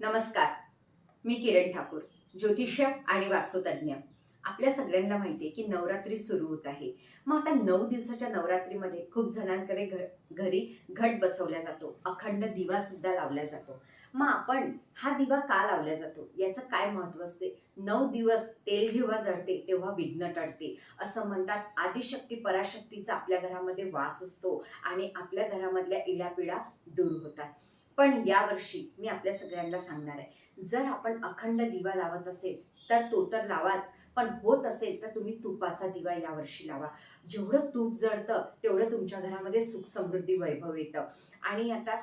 नमस्कार. मी किरण ठाकूर ज्योतिष्य आणि वास्तुतज्ञ. आपल्या सगळ्यांना माहिती आहे की नवरात्री सुरू होत आहे. मग आता नऊ दिवसाच्या नवरात्रीमध्ये खूप जणांकडे घ- घरी घट बसवला जातो. अखंड दिवा सुद्धा लावला जातो. मग आपण हा दिवा का लावला जातो? याचं काय महत्त्व असते? नऊ दिवस तेल जेव्हा जळते तेव्हा विघ्न टळते. असं म्हणतात आदिशक्ती पराशक्तीचा आपल्या घरामध्ये वास असतो आणि आपल्या घरामधल्या इडापिडा दूर होतात. पण यावर्षी मी आपल्या सगळ्यांना सांगणार आहे. जर आपण अखंड दिवा लावत असेल तर तो तर लावाच. पण होत असेल तर तुम्ही तुपाचा दिवा यावर्षी लावा. जेवढं तूप जळतं तेवढं तुमच्या घरामध्ये सुख समृद्धी वैभव येतं. आणि आता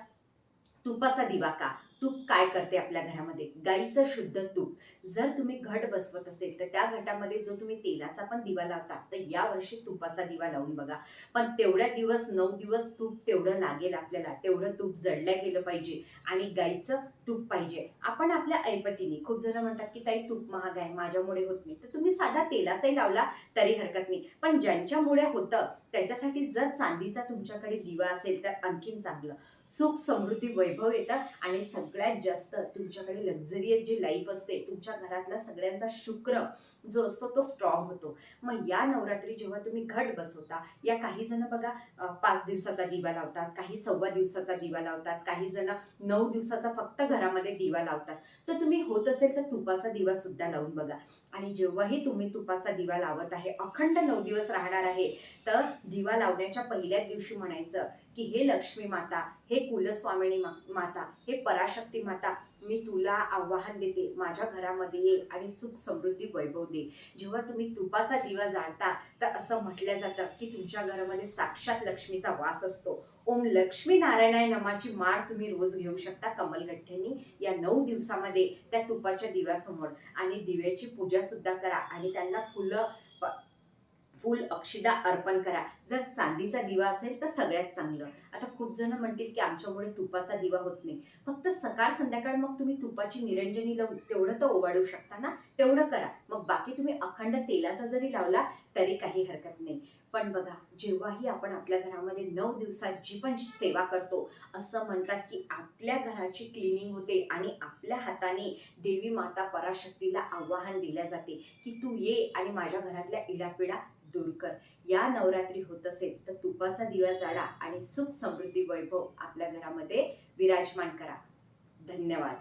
तुपाचा दिवा का? तूप काय करते आपल्या घरामध्ये? गाईचं शुद्ध तूप. जर तुम्ही घट बसवत असेल तर त्या घटामध्ये जो तुम्ही तेलाचा पण दिवा लावता तर यावर्षी तुपाचा दिवा लावून बघा. पण तेवढ्या दिवस नऊ दिवस तूप तेवढं लागेल आपल्याला. तेवढं तूप जळल्या गेलं पाहिजे आणि गाईचं तूप पाहिजे. आपण आपल्या ऐपतीने खूप जण म्हणतात की ताई तूप महाग आहे माझ्यामुळे होत नाही. तर तुम्ही साधा तेलाचाही लावला तरी हरकत नाही. पण ज्यांच्यामुळे होतं त्यांच्यासाठी जर चांदीचा तुमच्याकडे दिवा असेल तर आणखीन चांगलं. सुख समृद्धी वैभव येतं आणि सगळ्यात जास्त तुमच्याकडे लक्झरियस जी लाईफ असते तुमच्या घरातला सगळ्यांचा शुक्र जो असतो तो स्ट्रॉंग होतो. मग या नवरात्री जेव्हा तुम्ही घट बसवता या काही जण बघा पाच दिवसाचा दिवा लावतात काही सव्वा दिवसाचा दिवा लावतात काही जण नऊ दिवसाचा फक्त घरामध्ये दिवा लावतात. तर तुम्ही होत असेल तर तुपाचा दिवा सुद्धा लावून बघा. आणि जेव्हाही तुम्ही तुपाचा दिवा लावत आहे अखंड नऊ दिवस राहणार आहे तर दिवा लावण्याच्या पहिल्याच दिवशी म्हणायचं की हे लक्ष्मी माता हे कुलस्वामिनी माता हे पराशक्ती माता मी तुला आव्हान देते माझ्या घरामध्ये ये आणि सुख समृद्धी वैभव दे जेव्हा तुम्ही तुपाचा दिवा जाळता तर असं म्हटलं जातं की तुमच्या घरामध्ये साक्षात लक्ष्मीचा वास असतो. ओम लक्ष्मी नारायणाय नमाची माळ तुम्ही रोज घेऊ शकता कमलगठ्ठ्यांनी या नऊ दिवसामध्ये त्या तुपाच्या दिव्यासमोर. आणि दिव्याची पूजा सुद्धा करा आणि त्यांना फुलं फुल अक्षिदा अर्पण करा. जर चांदीचा दिवा असेल तर सगळ्यात चांगलं. आता खूप जण म्हणतील की आमच्यामुळे तुपाचा दिवा होत नाही. फक्त सकाळ संध्याकाळ मग तुम्ही तुपाची निरंजनी लावून तेवढं तर ओवाळू शकता ना? तेवढं करा. मग बाकी तुम्ही अखंड तेलाचा जरी लावला तरी काही हरकत नाही. पण बघा जेव्हाही आपण आपल्या घरामध्ये नऊ दिवसात जी पण सेवा करतो असं म्हणतात की आपल्या घराची क्लिनिंग होते आणि आपल्या हाताने देवी माता पराशक्तीला आव्हान दिल्या जाते की तू ये आणि माझ्या घरातल्या इडापिडा दूर कर. या नवरात्री होत असेल तर तुपाचा दिवा जाळा आणि सुख समृद्धी वैभव आपल्या घरामध्ये विराजमान करा. धन्यवाद.